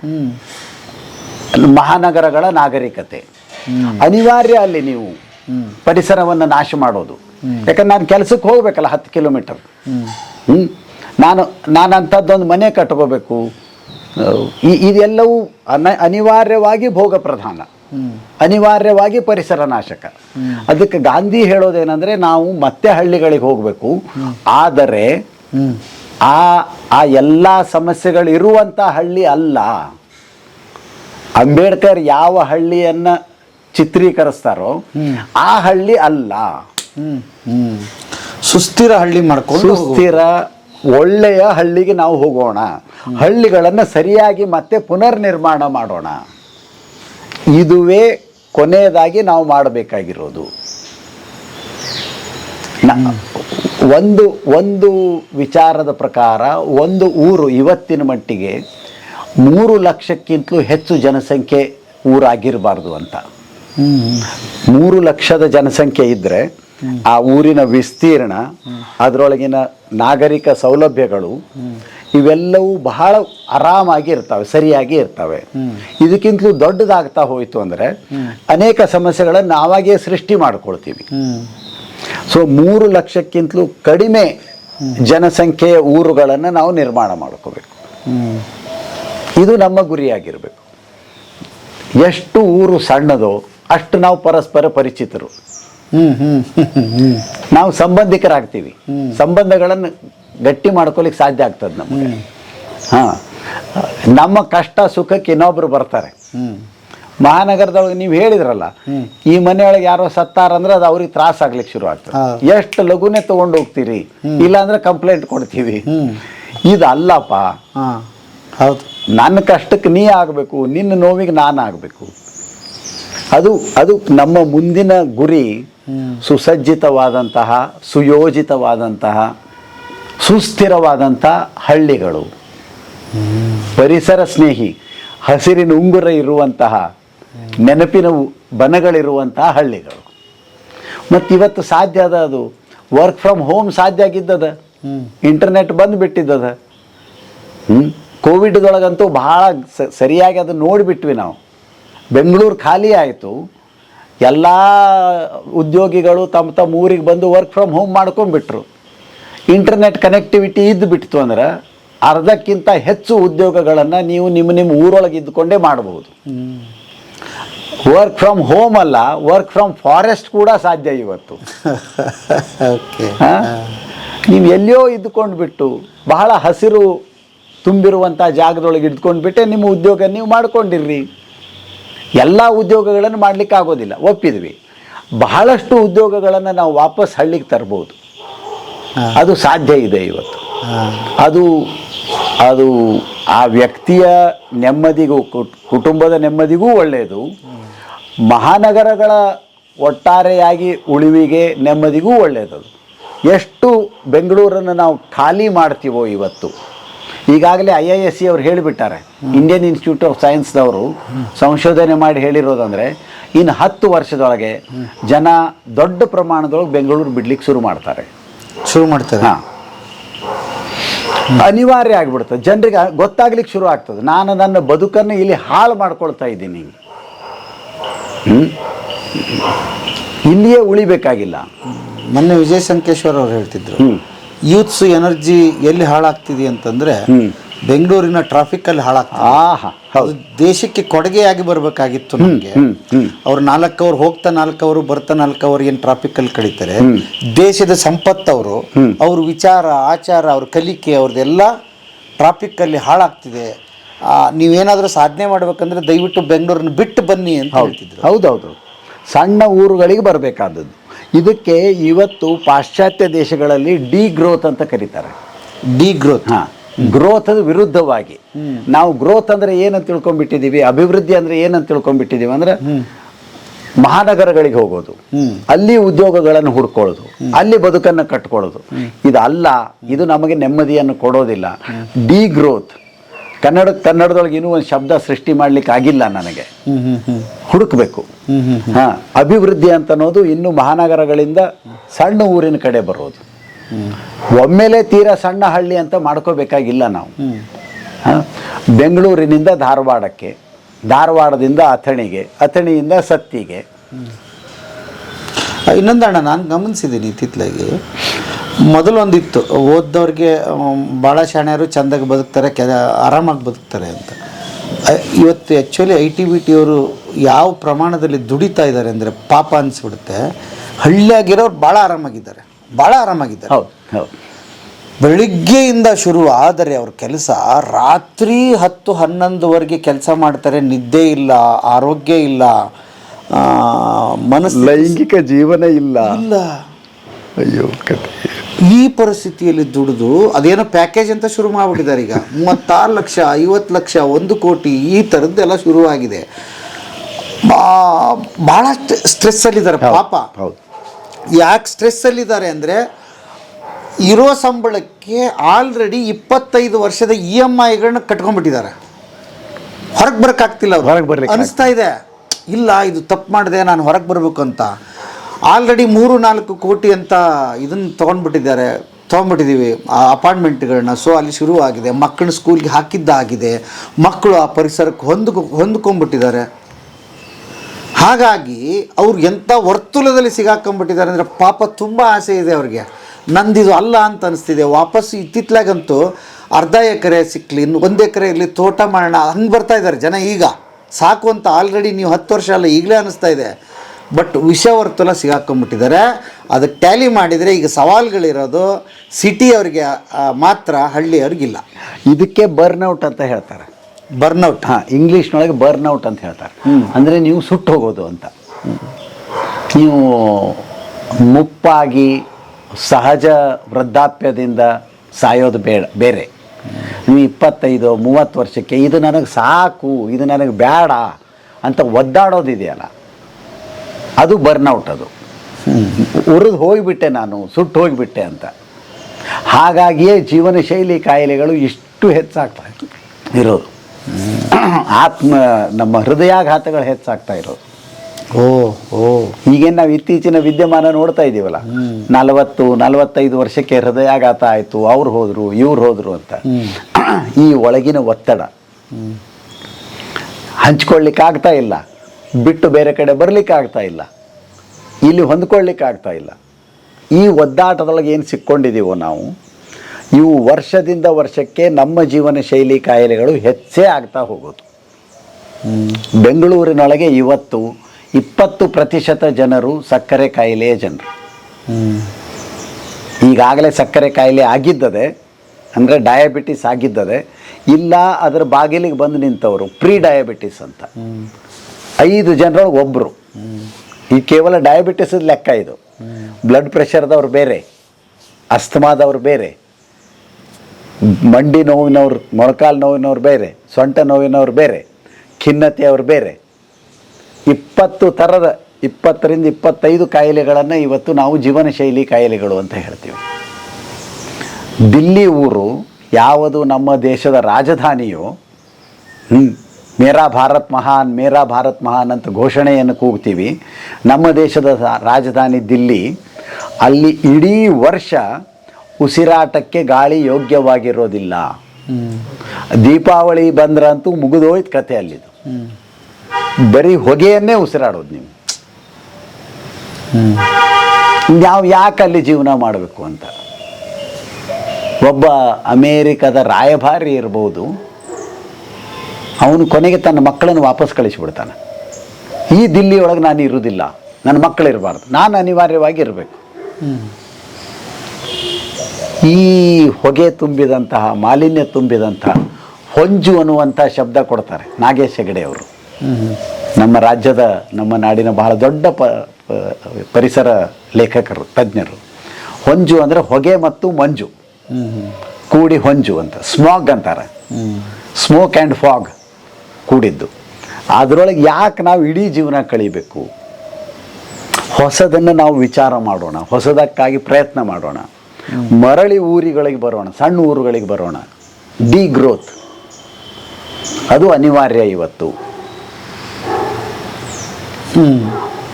ಮಹಾನಗರಗಳ ನಾಗರಿಕತೆ. ಅನಿವಾರ್ಯ ಅಲ್ಲಿ ನೀವು ಪರಿಸರವನ್ನು ನಾಶ ಮಾಡೋದು. ಯಾಕಂದ್ರೆ ನಾನು ಕೆಲಸಕ್ಕೆ ಹೋಗ್ಬೇಕಲ್ಲ ಹತ್ತು ಕಿಲೋಮೀಟರ್. ಹ್ಮ್? ನಾನು ನಾನು ಅಂಥದ್ದೊಂದು ಮನೆ ಕಟ್ಕೋಬೇಕು. ಇದೆಲ್ಲವೂ ಅನ, ಅನಿವಾರ್ಯವಾಗಿ ಭೋಗ ಪ್ರಧಾನ. ಅನಿವಾರ್ಯವಾಗಿ ಪರಿಸರ ನಾಶಕ ಅದಕ್ಕೆ ಗಾಂಧಿ ಹೇಳೋದೇನೆಂದರೆ ನಾವು ಮತ್ತೆ ಹಳ್ಳಿಗಳಿಗೆ ಹೋಗಬೇಕು. ಆದರೆ ಆ ಆ ಎಲ್ಲ ಸಮಸ್ಯೆಗಳು ಇರುವಂಥ ಹಳ್ಳಿ ಅಲ್ಲ. ಅಂಬೇಡ್ಕರ್ ಯಾವ ಹಳ್ಳಿಯನ್ನ ಚಿತ್ರೀಕರಿಸ್ತಾರೋ ಆ ಹಳ್ಳಿ ಅಲ್ಲ. ಸುಸ್ಥಿರ ಹಳ್ಳಿ ಮಾಡ್ಕೊಂಡು. ಸುಸ್ಥಿರ ಒಳ್ಳೆಯ ಹಳ್ಳಿಗೆ ನಾವು ಹೋಗೋಣ. ಹಳ್ಳಿಗಳನ್ನು ಸರಿಯಾಗಿ ಮತ್ತೆ ಪುನರ್ನಿರ್ಮಾಣ ಮಾಡೋಣ. ಇದುವೇ ಕೊನೆಯದಾಗಿ ನಾವು ಮಾಡಬೇಕಾಗಿರೋದು. ಒಂದು ಒಂದು ವಿಚಾರದ ಪ್ರಕಾರ ಒಂದು ಊರು ಇವತ್ತಿನ ಮಟ್ಟಿಗೆ ಮೂರು ಲಕ್ಷಕ್ಕಿಂತಲೂ ಹೆಚ್ಚು ಜನಸಂಖ್ಯೆ ಊರಾಗಿರಬಾರ್ದು ಅಂತ. ಮೂರು ಲಕ್ಷದ ಜನಸಂಖ್ಯೆ ಇದ್ದರೆ ಆ ಊರಿನ ವಿಸ್ತೀರ್ಣ ಅದರೊಳಗಿನ ನಾಗರಿಕ ಸೌಲಭ್ಯಗಳು ಇವೆಲ್ಲವೂ ಬಹಳ ಆರಾಮಾಗಿ ಇರ್ತವೆ ಸರಿಯಾಗಿ ಇರ್ತವೆ. ಇದಕ್ಕಿಂತಲೂ ದೊಡ್ಡದಾಗ್ತಾ ಹೋಯಿತು ಅಂದರೆ ಅನೇಕ ಸಮಸ್ಯೆಗಳನ್ನು ನಾವಾಗೇ ಸೃಷ್ಟಿ ಮಾಡ್ಕೊಳ್ತೀವಿ. ಸೊ ಮೂರು ಲಕ್ಷಕ್ಕಿಂತಲೂ ಕಡಿಮೆ ಜನಸಂಖ್ಯೆಯ ಊರುಗಳನ್ನು ನಾವು ನಿರ್ಮಾಣ ಮಾಡ್ಕೋಬೇಕು. ಇದು ನಮ್ಮ ಗುರಿಯಾಗಿರಬೇಕು. ಎಷ್ಟು ಊರು ಸಣ್ಣದೋ ಅಷ್ಟು ನಾವು ಪರಸ್ಪರ ಪರಿಚಿತರು. ನಾವು ಸಂಬಂಧಿಕರಾಗ್ತೀವಿ. ಸಂಬಂಧಗಳನ್ನು ಗಟ್ಟಿ ಮಾಡ್ಕೊಲಿಕ್ಕೆ ಸಾಧ್ಯ ಆಗ್ತದೆ ನಮಗೆ. ಹಾಂ. ನಮ್ಮ ಕಷ್ಟ ಸುಖಕ್ಕೆ ಇನ್ನೊಬ್ರು ಬರ್ತಾರೆ. ಮಹಾನಗರದೊಳಗೆ ನೀವು ಹೇಳಿದ್ರಲ್ಲ ಈ ಮನೆಯೊಳಗೆ ಯಾರೋ ಸತ್ತಾರಂದ್ರೆ ಅದು ಅವ್ರಿಗೆ ತ್ರಾಸ ಆಗ್ಲಿಕ್ಕೆ ಶುರು ಆಗ್ತದೆ. ಎಷ್ಟು ಲಘುನೆ ತಗೊಂಡು ಹೋಗ್ತೀರಿ? ಇಲ್ಲಾಂದ್ರೆ ಕಂಪ್ಲೇಂಟ್ ಕೊಡ್ತೀವಿ. ಇದು ಅಲ್ಲಪ್ಪ ಹೌದು. ನನ್ನ ಕಷ್ಟಕ್ಕೆ ನೀ ಆಗಬೇಕು ನಿನ್ನ ನೋವಿಗೆ ನಾನು ಆಗಬೇಕು. ಅದು ಅದು ನಮ್ಮ ಮುಂದಿನ ಗುರಿ ಸುಸಜ್ಜಿತವಾದಂತಹ ಸುಯೋಜಿತವಾದಂತಹ ಸುಸ್ಥಿರವಾದಂತಹ ಹಳ್ಳಿಗಳು. ಪರಿಸರ ಸ್ನೇಹಿ, ಹಸಿರಿನ ಉಂಗುರ ಇರುವಂತಹ, ನೆನಪಿನ ಬನಗಳಿರುವಂತಹ ಹಳ್ಳಿಗಳು. ಮತ್ತು ಇವತ್ತು ಸಾಧ್ಯ ಅದ ಅದು ವರ್ಕ್ ಫ್ರಮ್ ಹೋಮ್ ಸಾಧ್ಯ ಆಗಿದ್ದದ? ಇಂಟರ್ನೆಟ್ ಬಂದು ಬಿಟ್ಟಿದ್ದದ ಹ್ಞೂ ಕೋವಿಡ್ದೊಳಗಂತೂ ಭಾಳ ಸರಿಯಾಗಿ ಅದು ನೋಡಿಬಿಟ್ವಿ ನಾವು. ಬೆಂಗಳೂರು ಖಾಲಿ ಆಯಿತು. ಎಲ್ಲ ಉದ್ಯೋಗಿಗಳು ತಮ್ಮ ತಮ್ಮ ಊರಿಗೆ ಬಂದು ವರ್ಕ್ ಫ್ರಮ್ ಹೋಮ್ ಮಾಡ್ಕೊಂಡ್ಬಿಟ್ರು. ಇಂಟರ್ನೆಟ್ ಕನೆಕ್ಟಿವಿಟಿ ಇದ್ದು ಬಿಡ್ತು ಅಂದ್ರೆ ಅರ್ಧಕ್ಕಿಂತ ಹೆಚ್ಚು ಉದ್ಯೋಗಗಳನ್ನು ನೀವು ನಿಮ್ಮ ನಿಮ್ಮ ಊರೊಳಗೆ ಇದ್ದುಕೊಂಡೇ ಮಾಡಬಹುದು ವರ್ಕ್ ಫ್ರಮ್ ಹೋಮ್ ಅಲ್ಲ ವರ್ಕ್ ಫ್ರಮ್ ಫಾರೆಸ್ಟ್ ಕೂಡ ಸಾಧ್ಯ ಇವತ್ತು? ನೀವು ಎಲ್ಲಿಯೋ ಇದ್ದುಕೊಂಡು ಬಿಟ್ಟು ಬಹಳ ಹಸಿರು ತುಂಬಿರುವಂಥ ಜಾಗದೊಳಗೆ ಇದ್ಕೊಂಡು ಬಿಟ್ಟೆ ನಿಮ್ಮ ಉದ್ಯೋಗ ನೀವು ಮಾಡ್ಕೊಂಡಿರ್ರಿ. ಎಲ್ಲ ಉದ್ಯೋಗಗಳನ್ನು ಮಾಡಲಿಕ್ಕೆ ಆಗೋದಿಲ್ಲ ಒಪ್ಪಿದ್ವಿ. ಬಹಳಷ್ಟು ಉದ್ಯೋಗಗಳನ್ನು ನಾವು ವಾಪಸ್ ಹಳ್ಳಿಗೆ ತರ್ಬೋದು. ಅದು ಸಾಧ್ಯ ಇದೆ ಇವತ್ತು. ಅದು ಅದು ಆ ವ್ಯಕ್ತಿಯ ನೆಮ್ಮದಿಗೂ ಕುಟ್- ಕುಟುಂಬದ ನೆಮ್ಮದಿಗೂ ಒಳ್ಳೆಯದು ಮಹಾನಗರಗಳ ಒಟ್ಟಾರೆಯಾಗಿ ಉಳಿವಿಗೆ ನೆಮ್ಮದಿಗೂ ಒಳ್ಳೆಯದದು ಎಷ್ಟು ಬೆಂಗಳೂರನ್ನು ನಾವು ಖಾಲಿ ಮಾಡ್ತೀವೋ ಇವತ್ತು. ಈಗಾಗಲೇ ಐ ಐ ಎಸ್ ಸಿ ಅವ್ರು ಹೇಳಿಬಿಟ್ಟಾರೆ. ಇಂಡಿಯನ್ ಇನ್ಸ್ಟಿಟ್ಯೂಟ್ ಆಫ್ ಸೈನ್ಸ್ದವರು ಸಂಶೋಧನೆ ಮಾಡಿ ಹೇಳಿರೋದಂದರೆ ಇನ್ನು ಹತ್ತು ವರ್ಷದೊಳಗೆ ಜನ ದೊಡ್ಡ ಪ್ರಮಾಣದೊಳಗೆ ಬೆಂಗಳೂರು ಬಿಡ್ಲಿಕ್ಕೆ ಶುರು ಮಾಡ್ತಾರೆ. ಶುರು ಮಾಡ್ತಾರೆ ಹಾಂ. ಅನಿವಾರ್ಯ ಆಗ್ಬಿಡ್ತದೆ ಜನರಿಗೆ ಗೊತ್ತಾಗ್ಲಿಕ್ಕೆ ಶುರು ಆಗ್ತದೆ. ನಾನು ನನ್ನ ಬದುಕನ್ನು ಇಲ್ಲಿ ಹಾಳು ಮಾಡ್ಕೊಳ್ತಾ ಇದ್ದೀನಿ? ಇಲ್ಲಿಯೇ ಉಳಿಬೇಕಾಗಿಲ್ಲ. ಮೊನ್ನೆ ವಿಜಯ್ ಸಂಕೇಶ್ವರ್ ಅವ್ರು ಹೇಳ್ತಿದ್ರು. ಯೂತ್ಸ್ ಎನರ್ಜಿ ಎಲ್ಲಿ ಹಾಳಾಗ್ತಿದೆ ಅಂತಂದ್ರೆ. ಬೆಂಗಳೂರಿನ ಟ್ರಾಫಿಕ್ ಅಲ್ಲಿ ಹಾಳಾಗ್ತದೆ. ಆಹಾ ಹೌದು. ದೇಶಕ್ಕೆ ಕೊಡುಗೆಯಾಗಿ ಬರಬೇಕಾಗಿತ್ತು ನಮಗೆ. ಅವ್ರು ನಾಲ್ಕು ಅವ್ರು ಹೋಗ್ತಾ ನಾಲ್ಕು ಅವರು ಬರ್ತಾ ನಾಲ್ಕು ಅವ್ರು ಏನು ಟ್ರಾಫಿಕ್ ಅಲ್ಲಿ ಕಳೀತಾರೆ. ದೇಶದ ಸಂಪತ್ತವರು ಅವರು ವಿಚಾರ ಆಚಾರ ಅವ್ರ ಕಲಿಕೆ ಅವ್ರದ್ದೆಲ್ಲ ಟ್ರಾಫಿಕ್ ಅಲ್ಲಿ ಹಾಳಾಗ್ತಿದೆ. ಆ, ನೀವೇನಾದ್ರೂ ಸಾಧನೆ ಮಾಡ್ಬೇಕಂದ್ರೆ ದಯವಿಟ್ಟು ಬೆಂಗಳೂರನ್ನ ಬಿಟ್ಟು ಬನ್ನಿ ಅಂತ ಹೇಳ್ತಿದ್ರು. ಹೌದೌದು. ಸಣ್ಣ ಊರುಗಳಿಗೆ ಬರಬೇಕಾದದ್ದು. ಇದಕ್ಕೆ ಇವತ್ತು ಪಾಶ್ಚಾತ್ಯ ದೇಶಗಳಲ್ಲಿ ಡಿ ಗ್ರೋತ್ ಅಂತ ಕರೀತಾರೆ. ಡಿ ಗ್ರೋತ್ ಹಾಂ. ಗ್ರೋತ್ ವಿರುದ್ಧವಾಗಿ. ನಾವು ಗ್ರೋತ್ ಅಂದ್ರೆ ಏನಂತ ತಿಳ್ಕೊಂಡ್ಬಿಟ್ಟಿದೀವಿ ಅಭಿವೃದ್ಧಿ ಅಂದ್ರೆ ಏನಂತ ತಿಳ್ಕೊಂಡ್ಬಿಟ್ಟಿದೀವಿ ಅಂದ್ರೆ ಮಹಾನಗರಗಳಿಗೆ ಹೋಗೋದು ಅಲ್ಲಿ ಉದ್ಯೋಗಗಳನ್ನು ಹುಡ್ಕೊಳ್ಳೋದು ಅಲ್ಲಿ ಬದುಕನ್ನು ಕಟ್ಕೊಳ್ಳೋದು. ಇದಲ್ಲ ಅಲ್ಲ ಇದು ನಮಗೆ ನೆಮ್ಮದಿಯನ್ನು ಕೊಡೋದಿಲ್ಲ. ಡಿ ಗ್ರೋತ್ ಕನ್ನಡ ಕನ್ನಡದೊಳಗೆ ಇನ್ನೂ ಒಂದು ಶಬ್ದ ಸೃಷ್ಟಿ ಮಾಡ್ಲಿಕ್ಕೆ ಆಗಿಲ್ಲ ನನಗೆ. ಹುಡುಕಬೇಕು. ಹಾ ಅಭಿವೃದ್ಧಿ ಅಂತ ಅನ್ನೋದು ಇನ್ನು ಮಹಾನಗರಗಳಿಂದ ಸಣ್ಣ ಊರಿನ ಕಡೆ ಬರೋದು. ಒಮ್ಮೆಲೆ ತೀರಾ ಸಣ್ಣ ಹಳ್ಳಿ ಅಂತ ಮಾಡ್ಕೋಬೇಕಾಗಿಲ್ಲ ನಾವು? ಬೆಂಗಳೂರಿನಿಂದ ಧಾರವಾಡಕ್ಕೆ, ಧಾರವಾಡದಿಂದ ಅಥಣಿಗೆ, ಅಥಣಿಯಿಂದ ಸತ್ತಿಗೆ. ಇನ್ನೊಂದು ಅಣ್ಣ, ನಾನು ಗಮನಿಸಿದ್ದೀನಿ ಇತ್ತಿತ್ತಲಾಗಿ ಮೊದಲೊಂದಿತ್ತು ಓದ್ದವ್ರಿಗೆ ಭಾಳ ಶಾಣ್ಯರು ಚೆಂದಾಗಿ ಬದುಕ್ತಾರೆ ಕೆ ಆರಾಮಾಗಿ ಬದುಕ್ತಾರೆ ಅಂತ. ಇವತ್ತು actually I T B T ಅವರು ಯಾವ ಪ್ರಮಾಣದಲ್ಲಿ ದುಡಿತಾ ಇದ್ದಾರೆ ಅಂದರೆ ಪಾಪ ಅನಿಸ್ಬಿಡುತ್ತೆ. ಹಳ್ಳಿಯಾಗಿರೋರು ಭಾಳ ಆರಾಮಾಗಿದ್ದಾರೆ. ಭಾಳ ಆರಾಮಾಗಿದ್ದಾರೆ. ಹೌದು ಹೌದು. ಬೆಳಿಗ್ಗೆಯಿಂದ ಶುರು ಆದರೆ ಅವ್ರ ಕೆಲಸ ರಾತ್ರಿ ಹತ್ತು ಹನ್ನೊಂದುವರೆಗೆ ಕೆಲಸ ಮಾಡ್ತಾರೆ ನಿದ್ದೆ ಇಲ್ಲ ಆರೋಗ್ಯ ಇಲ್ಲ ಮನಸ್ಸು ಲೈಂಗಿಕ ಜೀವನ ಇಲ್ಲ. ಇಲ್ಲ. ಅಯ್ಯೋ ಕತೆ ಈ ಪರಿಸ್ಥಿತಿಯಲ್ಲಿ ದುಡಿದು ಅದೇನೋ ಪ್ಯಾಕೇಜ್ ಅಂತ ಶುರು ಮಾಡಿಬಿಟ್ಟಿದ್ದಾರೆ ಈಗ. ಮೂವತ್ತಾರು ಲಕ್ಷ ಐವತ್ತು ಲಕ್ಷ ಒಂದು ಕೋಟಿ ಈ ಥರದ್ದೆಲ್ಲ ಶುರುವಾಗಿದೆ. ಭಾಳ ಸ್ಟ್ರೆಸ್ಸಲ್ಲಿದ್ದಾರೆ ಪಾಪ. ಹೌದು. ಯಾಕೆ ಸ್ಟ್ರೆಸ್ಸಲ್ಲಿದ್ದಾರೆ ಅಂದರೆ ಇರೋ ಸಂಬಳಕ್ಕೆ ಆಲ್ರೆಡಿ ಇಪ್ಪತ್ತೈದು ವರ್ಷದ ಇ ಎಂ ಐಗಳನ್ನ ಕಟ್ಕೊಂಡ್ಬಿಟ್ಟಿದ್ದಾರೆ. ಹೊರಗೆ ಬರೋಕ್ಕಾಗ್ತಿಲ್ಲ ಅವ್ರು. ಹೊರಗೆ ಬರ್ಲಿಕ್ಕೆ ಅನಿಸ್ತಾ ಇದೆ. ಇಲ್ಲ ಇದು ತಪ್ಪು ಮಾಡಿದೆ ನಾನು ಹೊರಗೆ ಬರಬೇಕು ಅಂತ. ಆಲ್ರೆಡಿ ಮೂರು ನಾಲ್ಕು ಕೋಟಿ ಅಂತ ಇದನ್ನು ತೊಗೊಂಡ್ಬಿಟ್ಟಿದ್ದಾರೆ ತೊಗೊಂಡ್ಬಿಟ್ಟಿದ್ದೀವಿ ಆ ಅಪಾರ್ಟ್ಮೆಂಟ್ಗಳನ್ನ ಸೊ ಅಲ್ಲಿ ಶುರುವಾಗಿದೆ. ಮಕ್ಕಳನ್ನ ಸ್ಕೂಲ್ಗೆ ಹಾಕಿದ್ದಾಗಿದೆ. ಮಕ್ಕಳು ಆ ಪರಿಸರಕ್ಕೆ ಹೊಂದ್ಕೊ ಹೊಂದ್ಕೊಂಡ್ಬಿಟ್ಟಿದ್ದಾರೆ. ಹಾಗಾಗಿ ಅವ್ರು ಎಂಥ ವರ್ತುಲದಲ್ಲಿ ಸಿಗಾಕೊಂಡ್ಬಿಟ್ಟಿದ್ದಾರೆ ಅಂದರೆ ಪಾಪ ತುಂಬ ಆಸೆ ಇದೆ ಅವ್ರಿಗೆ. ನಂದಿದು ಅಲ್ಲ ಅಂತ ಅನಿಸ್ತಿದೆ. ವಾಪಸ್ ಇತ್ತಿತ್ತಲಾಗಂತೂ ಅರ್ಧ ಎಕರೆ ಸಿಕ್ಕಲಿ ಇನ್ನು ಒಂದು ಎಕರೆ ಇರಲಿ ತೋಟ ಮಾಡೋಣ ಹಂಗೆ ಬರ್ತಾ ಇದ್ದಾರೆ ಜನ ಈಗ. ಸಾಕು ಅಂತ ಆಲ್ರೆಡಿ ನೀವು ಹತ್ತು ವರ್ಷ ಅಲ್ಲ, ಈಗಲೇ ಅನ್ನಿಸ್ತಾ ಇದೆ. ಬಟ್ ವಿಷವರ್ತುಲ ಸಿಗಾಕೊಂಡ್ಬಿಟ್ಟಿದ್ದಾರೆ. ಅದಕ್ಕೆ ಟ್ಯಾಲಿ ಮಾಡಿದರೆ ಈಗ ಸವಾಲುಗಳಿರೋದು ಸಿಟಿಯವ್ರಿಗೆ ಮಾತ್ರ ಹಳ್ಳಿಯವ್ರಿಗಿಲ್ಲ. ಇದಕ್ಕೆ ಬರ್ನ್ಔಟ್ ಅಂತ ಹೇಳ್ತಾರೆ. ಬರ್ನೌಟ್ ಹಾಂ ಇಂಗ್ಲೀಷ್ನೊಳಗೆ ಬರ್ನ್ಔಟ್ ಅಂತ ಹೇಳ್ತಾರೆ. ಅಂದರೆ ನೀವು ಸುಟ್ಟು ಹೋಗೋದು ಅಂತ. ನೀವು ಮುಪ್ಪಾಗಿ ಸಹಜ ವೃದ್ಧಾಪ್ಯದಿಂದ ಸಾಯೋದು ಬೇಡ ಬೇರೆ. ನೀವು ಇಪ್ಪತ್ತೈದು ಮೂವತ್ತು ವರ್ಷಕ್ಕೆ ಇದು ನನಗೆ ಸಾಕು ಇದು ನನಗೆ ಬೇಡ ಅಂತ ಒದ್ದಾಡೋದಿದೆಯಲ್ಲ. ಅದು ಬರ್ನ್ಔಟ್ ಅದು. ಉರಿದು ಹೋಗಿಬಿಟ್ಟೆ ನಾನು ಸುಟ್ಟು ಹೋಗಿಬಿಟ್ಟೆ ಅಂತ. ಹಾಗಾಗಿಯೇ ಜೀವನ ಶೈಲಿ ಕಾಯಿಲೆಗಳು ಇಷ್ಟು ಹೆಚ್ಚಾಗ್ತಾ ಇರೋದು. ಆತ್ಮ ನಮ್ಮ ಹೃದಯಾಘಾತಗಳು ಹೆಚ್ಚಾಗ್ತಾ ಇರೋದು. ಓ ಓ. ಈಗೇನು ನಾವು ಇತ್ತೀಚಿನ ವಿದ್ಯಮಾನ ನೋಡ್ತಾ ಇದ್ದೀವಲ್ಲ ನಲವತ್ತು ನಲವತ್ತೈದು ವರ್ಷಕ್ಕೆ ಹೃದಯಾಘಾತ ಆಯಿತು ಅವ್ರು ಹೋದರು ಇವ್ರು ಹೋದರು ಅಂತ. ಈ ಒಳಗಿನ ಒತ್ತಡ ಹಂಚ್ಕೊಳ್ಳಿಕ್ಕಾಗ್ತಾ ಇಲ್ಲ. ಬಿಟ್ಟು ಬೇರೆ ಕಡೆ ಬರ್ಲಿಕ್ಕೆ ಆಗ್ತಾ ಇಲ್ಲ. ಇಲ್ಲಿ ಹೊಂದ್ಕೊಳ್ಳಿಕ್ಕಾಗ್ತಾ ಇಲ್ಲ. ಈ ಒದ್ದಾಟದೊಳಗೆ ಏನು ಸಿಕ್ಕೊಂಡಿದ್ದೀವೋ ನಾವು? ಇವು ವರ್ಷದಿಂದ ವರ್ಷಕ್ಕೆ ನಮ್ಮ ಜೀವನ ಶೈಲಿ ಕಾಯಿಲೆಗಳು ಹೆಚ್ಚೇ ಆಗ್ತಾ ಹೋಗೋದು. ಬೆಂಗಳೂರಿನೊಳಗೆ ಇವತ್ತು ಇಪ್ಪತ್ತು ಪ್ರತಿಶತ ಜನರು ಸಕ್ಕರೆ ಕಾಯಿಲೆಯ ಜನರು. ಈಗಾಗಲೇ ಸಕ್ಕರೆ ಕಾಯಿಲೆ ಆಗಿದ್ದದೆ ಅಂದರೆ ಡಯಾಬಿಟಿಸ್ ಆಗಿದ್ದದೆ ಇಲ್ಲ ಅದರ ಬಾಗಿಲಿಗೆ ಬಂದು ನಿಂತವರು ಪ್ರೀ ಡಯಾಬಿಟಿಸ್ ಅಂತ. ಐದು ಜನರೊಳಗೆ ಒಬ್ಬರು ಈ ಕೇವಲ ಡಯಾಬಿಟಿಸ್ ಲೆಕ್ಕ ಇದು. ಬ್ಲಡ್ ಪ್ರೆಷರ್ದವ್ರು ಬೇರೆ ಅಸ್ತಮಾದವ್ರು ಬೇರೆ ಮಂಡಿ ನೋವಿನವ್ರು ಮೊಳಕಾಲು ನೋವಿನವ್ರು ಬೇರೆ, ಸೊಂಟ ನೋವಿನವ್ರು ಬೇರೆ ಖಿನ್ನತೆಯವ್ರು ಬೇರೆ. ಇಪ್ಪತ್ತು ಥರದ, ಇಪ್ಪತ್ತರಿಂದ ಇಪ್ಪತ್ತೈದು ಕಾಯಿಲೆಗಳನ್ನು ಇವತ್ತು ನಾವು ಜೀವನ ಶೈಲಿ ಕಾಯಿಲೆಗಳು ಅಂತ ಹೇಳ್ತೀವಿ. ದಿಲ್ಲಿ ಊರು, ಯಾವುದು ನಮ್ಮ ದೇಶದ ರಾಜಧಾನಿಯೋ ಮೇರಾ ಭಾರತ್ ಮಹಾನ್, ಮೇರಾ ಭಾರತ್ ಮಹಾನ್ ಅಂತ ಘೋಷಣೆಯನ್ನು ಕೂಗ್ತೀವಿ. ನಮ್ಮ ದೇಶದ ರಾಜಧಾನಿ ದಿಲ್ಲಿ, ಅಲ್ಲಿ ಇಡೀ ವರ್ಷ ಉಸಿರಾಟಕ್ಕೆ ಗಾಳಿ ಯೋಗ್ಯವಾಗಿರೋದಿಲ್ಲ. ದೀಪಾವಳಿ ಬಂದ್ರಂತೂ ಮುಗಿದೋಯ್ತು ಕತೆ ಅಲ್ಲಿದು. ಬರೀ ಹೊಗೆಯನ್ನೇ ಉಸಿರಾಡೋದು ನೀವು. ನಾವು ಯಾಕೆ ಅಲ್ಲಿ ಜೀವನ ಮಾಡಬೇಕು ಅಂತ. ಒಬ್ಬ ಅಮೇರಿಕದ ರಾಯಭಾರಿ ಇರ್ಬೋದು. ಅವನು ಕೊನೆಗೆ ತನ್ನ ಮಕ್ಕಳನ್ನು ವಾಪಸ್ ಕಳಿಸಿಬಿಡ್ತಾನೆ. ಈ ದಿಲ್ಲಿ ಒಳಗೆ ನಾನು ಇರುವುದಿಲ್ಲ. ನನ್ನ ಮಕ್ಕಳು ಇರಬಾರ್ದು ನಾನು ಅನಿವಾರ್ಯವಾಗಿ ಇರಬೇಕು. ಈ ಹೊಗೆ ತುಂಬಿದಂತಹ, ಮಾಲಿನ್ಯ ತುಂಬಿದಂತಹ ಹೊಂಜು ಅನ್ನುವಂಥ ಶಬ್ದ ಕೊಡ್ತಾರೆ ನಾಗೇಶ್ ಹೆಗಡೆ ಅವರು. ನಮ್ಮ ರಾಜ್ಯದ, ನಮ್ಮ ನಾಡಿನ ಬಹಳ ದೊಡ್ಡ ಪ- ಪರಿಸರ ಲೇಖಕರು, ತಜ್ಞರು. ಹೊಂಜು ಅಂದರೆ ಹೊಗೆ ಮತ್ತು ಮಂಜು. ಕೂಡಿ ಹೊಂಜು ಅಂತ, ಸ್ಮಾಗ್ ಅಂತಾರೆ. ಸ್ಮೋಕ್ ಆ್ಯಂಡ್ ಫಾಗ್ ಕೂಡಿದ್ದು. ಅದರೊಳಗೆ ಯಾಕೆ ನಾವು ಇಡೀ ಜೀವನ ಕಳಿಬೇಕು? ಹೊಸದನ್ನು ನಾವು ವಿಚಾರ ಮಾಡೋಣ, ಹೊಸದಕ್ಕಾಗಿ ಪ್ರಯತ್ನ ಮಾಡೋಣ. ಮರಳಿ ಊರುಗಳಿಗೆ ಬರೋಣ, ಸಣ್ಣ ಊರುಗಳಿಗೆ ಬರೋಣ. ಡಿ ಗ್ರೋತ್ ಅದು ಅನಿವಾರ್ಯ ಇವತ್ತು.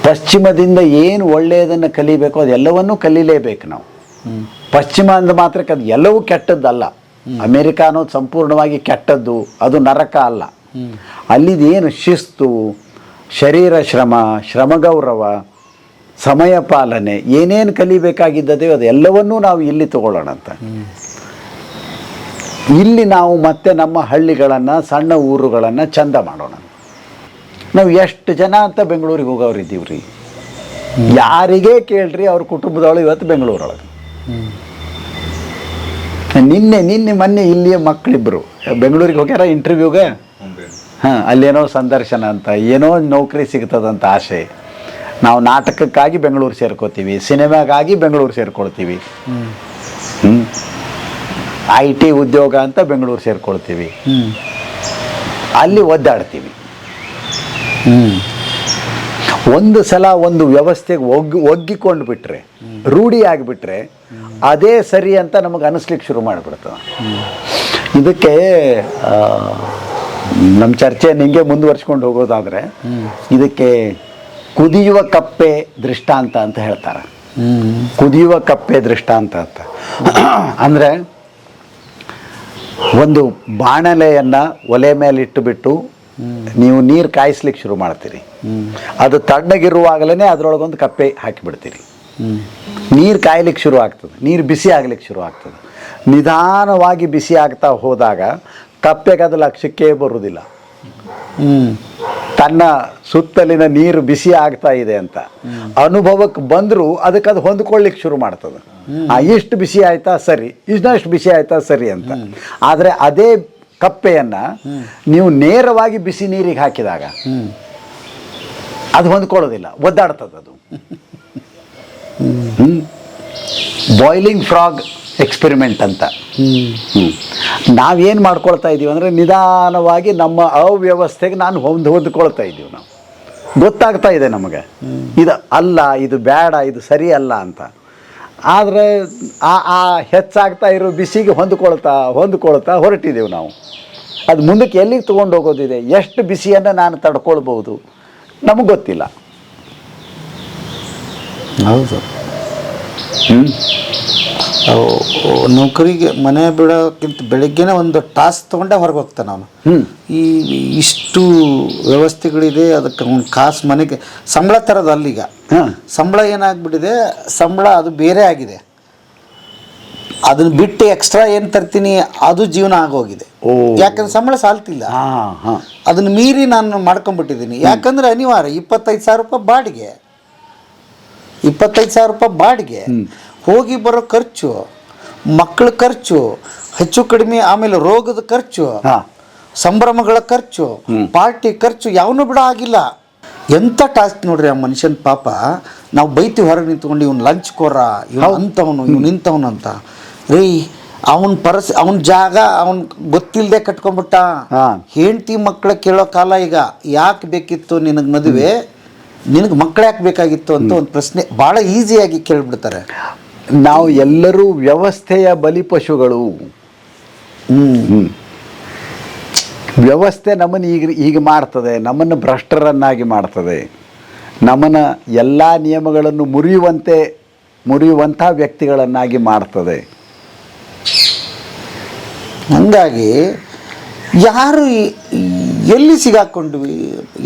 ಪಶ್ಚಿಮದಿಂದ ಏನು ಒಳ್ಳೆಯದನ್ನು ಕಲಿಬೇಕು ಅದೆಲ್ಲವನ್ನೂ ಕಲೀಲೇಬೇಕು ನಾವು. ಪಶ್ಚಿಮ ಅಂದ ಮಾತ್ರಕ್ಕೆ ಅದು ಎಲ್ಲವೂ ಕೆಟ್ಟದ್ದಲ್ಲ. ಅಮೇರಿಕ ಅನ್ನೋದು ಸಂಪೂರ್ಣವಾಗಿ ಕೆಟ್ಟದ್ದು, ಅದು ನರಕ ಅಲ್ಲ. ಅಲ್ಲಿದೇನು ಶಿಸ್ತು ಶರೀರ ಶ್ರಮ ಶ್ರಮಗೌರವ ಸಮಯ ಪಾಲನೆ ಏನೇನು ಕಲಿಬೇಕಾಗಿದ್ದದೆಯೋ ಅದೆಲ್ಲವನ್ನೂ ನಾವು ಇಲ್ಲಿ ತಗೊಳ್ಳೋಣ ಅಂತ. ಇಲ್ಲಿ ನಾವು ಮತ್ತೆ ನಮ್ಮ ಹಳ್ಳಿಗಳನ್ನು ಸಣ್ಣ ಊರುಗಳನ್ನು ಚಂದ ಮಾಡೋಣ. ನಾವು ಎಷ್ಟು ಜನ ಅಂತ ಬೆಂಗಳೂರಿಗೆ ಹೋಗೋರು ಇದ್ದೀವಿ ರೀ ಯಾರಿಗೇ ಕೇಳ್ರಿ ಅವ್ರ ಕುಟುಂಬದವಳು ಇವತ್ತು ಬೆಂಗಳೂರೊಳಗೆ. ನಿನ್ನೆ ನಿನ್ನೆ ಮೊನ್ನೆ ಇಲ್ಲಿಯ ಮಕ್ಕಳಿಬ್ಬರು ಬೆಂಗಳೂರಿಗೆ ಹೋಗ್ಯಾರ ಇಂಟರ್ವ್ಯೂಗೆ ಹಾಂ ಅಲ್ಲೇನೋ ಸಂದರ್ಶನ ಅಂತ ಏನೋ ನೌಕರಿ ಸಿಗ್ತದಂತ ಆಸೆ. ನಾವು ನಾಟಕಕ್ಕಾಗಿ ಬೆಂಗಳೂರು ಸೇರ್ಕೋತೀವಿ, ಸಿನಿಮಾಗಾಗಿ ಬೆಂಗಳೂರು ಸೇರ್ಕೊಳ್ತೀವಿ. ಐ ಟಿ ಉದ್ಯೋಗ ಅಂತ ಬೆಂಗಳೂರು ಸೇರ್ಕೊಳ್ತೀವಿ. ಅಲ್ಲಿ ಒದ್ದಾಡ್ತೀವಿ. ಒಂದು ಸಲ ಒಂದು ವ್ಯವಸ್ಥೆಗೆ ಒಗ್ಗಿ, ಒಗ್ಗಿಕೊಂಡು ಬಿಟ್ರೆ, ರೂಢಿ ಆಗಿಬಿಟ್ರೆ, ಅದೇ ಸರಿ ಅಂತ ನಮಗೆ ಅನಿಸ್ಲಿಕ್ಕೆ ಶುರು ಮಾಡಿಬಿಡ್ತದೆ ಇದಕ್ಕೆ ನಮ್ಮ ಚರ್ಚೆ ನಿಂಗೆ ಮುಂದುವರ್ಸ್ಕೊಂಡು ಹೋಗೋದಾದರೆ, ಇದಕ್ಕೆ ಕುದಿಯುವ ಕಪ್ಪೆ ದೃಷ್ಟಾಂತ ಅಂತ ಹೇಳ್ತಾರೆ. ಕುದಿಯುವ ಕಪ್ಪೆ ದೃಷ್ಟಾಂತ ಅಂತ. ಅಂದರೆ ಒಂದು ಬಾಣಲೆಯನ್ನು ಒಲೆ ಮೇಲೆ ಇಟ್ಟುಬಿಟ್ಟು ನೀವು ನೀರು ಕಾಯಿಸ್ಲಿಕ್ಕೆ ಶುರು ಮಾಡ್ತೀರಿ. ಅದು ತಣ್ಣಗಿರುವಾಗಲೇ ಅದರೊಳಗೊಂದು ಕಪ್ಪೆ ಹಾಕಿಬಿಡ್ತೀರಿ. ನೀರು ಕಾಯ್ಲಿಕ್ಕೆ ಶುರು ಆಗ್ತದೆ. ನೀರು ಬಿಸಿ ಆಗ್ಲಿಕ್ಕೆ ಶುರು ಆಗ್ತದೆ. ನಿಧಾನವಾಗಿ ಬಿಸಿ ಆಗ್ತಾ ಹೋದಾಗ ಕಪ್ಪೆಗೆ ಅದು ಲಕ್ಷ್ಯಕ್ಕೆ ಬರುವುದಿಲ್ಲ ತನ್ನ ಸುತ್ತಲಿನ ನೀರು ಬಿಸಿ ಆಗ್ತಾ ಇದೆ ಅಂತ. ಅನುಭವಕ್ಕೆ ಬಂದರೂ ಅದಕ್ಕೆ ಅದು ಹೊಂದ್ಕೊಳ್ಳಿಕ್ಕೆ ಶುರು ಮಾಡ್ತದೆ. ಇಷ್ಟು ಬಿಸಿ ಆಯ್ತಾ ಸರಿ ಇಷ್ಟು ಬಿಸಿ ಆಯ್ತಾ ಸರಿ ಅಂತ. ಆದರೆ ಅದೇ ಕಪ್ಪೆಯನ್ನು ನೀವು ನೇರವಾಗಿ ಬಿಸಿ ನೀರಿಗೆ ಹಾಕಿದಾಗ ಅದು ಹೊಂದ್ಕೊಳ್ಳೋದಿಲ್ಲ ಒದ್ದಾಡ್ತದದು ಬಾಯ್ಲಿಂಗ್ ಫ್ರಾಗ್ ಎಕ್ಸ್ಪೆರಿಮೆಂಟ್ ಅಂತ. ನಾವೇನು ಮಾಡ್ಕೊಳ್ತಾ ಇದ್ದೀವಿ ಅಂದರೆ ನಿಧಾನವಾಗಿ ನಮ್ಮ ಅವ್ಯವಸ್ಥೆಗೆ ನಾನು ಹೊಂದು ಹೊಂದ್ಕೊಳ್ತಾ ಇದ್ದೀವಿ ನಾವು. ಗೊತ್ತಾಗ್ತಾ ಇದೆ ನಮಗೆ. ಇದು ಅಲ್ಲ ಇದು ಬೇಡ ಇದು ಸರಿ ಅಲ್ಲ ಅಂತ. ಆದರೆ ಆ ಆ ಹೆಚ್ಚಾಗ್ತಾ ಇರೋ ಬಿಸಿಗೆ ಹೊಂದ್ಕೊಳ್ತಾ ಹೊಂದ್ಕೊಳ್ತಾ ಹೊರಟಿದ್ದೀವಿ ನಾವು. ಅದು ಮುಂದಕ್ಕೆ ಎಲ್ಲಿಗೆ ತೊಗೊಂಡು ಹೋಗೋದಿದೆ? ಎಷ್ಟು ಬಿಸಿಯನ್ನು ನಾನು ತಡ್ಕೊಳ್ಬೋದು ನಮಗೆ ಗೊತ್ತಿಲ್ಲ. ಹೌದು. ಹ್ಞೂ ನೌಕರಿಗೆ ಮನೆ ಬಿಡೋಕ್ಕಿಂತ ಬೆಳಗ್ಗೆನೇ ಒಂದು ಟಾಸ್ಕ್ ತೊಗೊಂಡೆ ಹೊರಗೆ ಹೋಗ್ತಾನೆ ಅವನು ಈ ಇಷ್ಟು ವ್ಯವಸ್ಥೆಗಳಿದೆ ಅದಕ್ಕೆ ಒಂದು ಕಾಸು ಮನೆಗೆ ಸಂಬಳ ತರೋದು ಅಲ್ಲಿಗ. ಹಾಂ. ಸಂಬಳ ಏನಾಗ್ಬಿಟ್ಟಿದೆ ಸಂಬಳ ಅದು ಬೇರೆ ಆಗಿದೆ. ಅದನ್ನ ಬಿಟ್ಟು ಎಕ್ಸ್ಟ್ರಾ ಏನು ತರ್ತೀನಿ ಅದು ಜೀವನ ಆಗೋಗಿದೆ. ಯಾಕಂದ್ರೆ ಸಂಬಳ ಸಾಲ್ತಿಲ್ಲ. ಹಾಂ ಹಾಂ. ಅದನ್ನ ಮೀರಿ ನಾನು ಮಾಡ್ಕೊಂಡ್ಬಿಟ್ಟಿದ್ದೀನಿ. ಯಾಕಂದ್ರೆ ಅನಿವಾರ್ಯ ಇಪ್ಪತ್ತೈದು ಸಾವಿರ ರೂಪಾಯಿ ಬಾಡಿಗೆ. ಇಪ್ಪತ್ತೈದು ಸಾವಿರ ರೂಪಾಯಿ ಬಾಡಿಗೆ. ಹೋಗಿ ಬರೋ ಖರ್ಚು ಮಕ್ಕಳ ಖರ್ಚು ಹೆಚ್ಚು ಕಡಿಮೆ ಆಮೇಲೆ ರೋಗದ ಖರ್ಚು ಹಾಂ. ಸಂಭ್ರಮಗಳ ಖರ್ಚು ಪಾರ್ಟಿ ಖರ್ಚು ಯಾವನು ಬಿಡ ಆಗಿಲ್ಲ. ಎಂಥ ಟಾಸ್ಕ್ ನೋಡ್ರಿ ಆ ಮನುಷ್ಯನ ಪಾಪ ನಾವು ಬೈತಿ ಹೊರಗೆ ನಿಂತ್ಕೊಂಡು ಇವ್ನು ಲಂಚ್ ಕೊರ ಇವ್ನು ಅಂತವನು ಇವ್ನು ನಿಂತವನು ಅಂತ. ರೀ ಅವನ ಪರಸ್ ಅವನ ಜಾಗ ಅವನ್ ಗೊತ್ತಿಲ್ಲದೆ ಕಟ್ಕೊಂಡ್ಬಿಟ್ಟ. ಹೆಂಡತಿ ಮಕ್ಕಳ ಕೇಳೋ ಕಾಲ ಈಗ ಯಾಕೆ ಬೇಕಿತ್ತು ನಿನಗೆ ಮದುವೆ ನಿನಗೆ ಮಕ್ಕಳು ಯಾಕೆ ಬೇಕಾಗಿತ್ತು ಅಂತ ಒಂದು ಪ್ರಶ್ನೆ ಭಾಳ ಈಸಿಯಾಗಿ ಕೇಳ್ಬಿಡ್ತಾರೆ. ನಾವು ಎಲ್ಲರೂ ವ್ಯವಸ್ಥೆಯ ಬಲಿಪಶುಗಳು. ವ್ಯವಸ್ಥೆ ನಮ್ಮನ್ನು ಈಗ ಈಗ ಮಾಡ್ತದೆ, ನಮ್ಮನ್ನು ಭ್ರಷ್ಟರನ್ನಾಗಿ ಮಾಡ್ತದೆ. ನಮ್ಮನ್ನು ಎಲ್ಲ ನಿಯಮಗಳನ್ನು ಮುರಿಯುವಂತೆ, ಮುರಿಯುವಂಥ ವ್ಯಕ್ತಿಗಳನ್ನಾಗಿ ಮಾಡ್ತದೆ. ಹಂಗಾಗಿ ಯಾರು ಎಲ್ಲಿ ಸಿಗಾಕೊಂಡ್ವಿ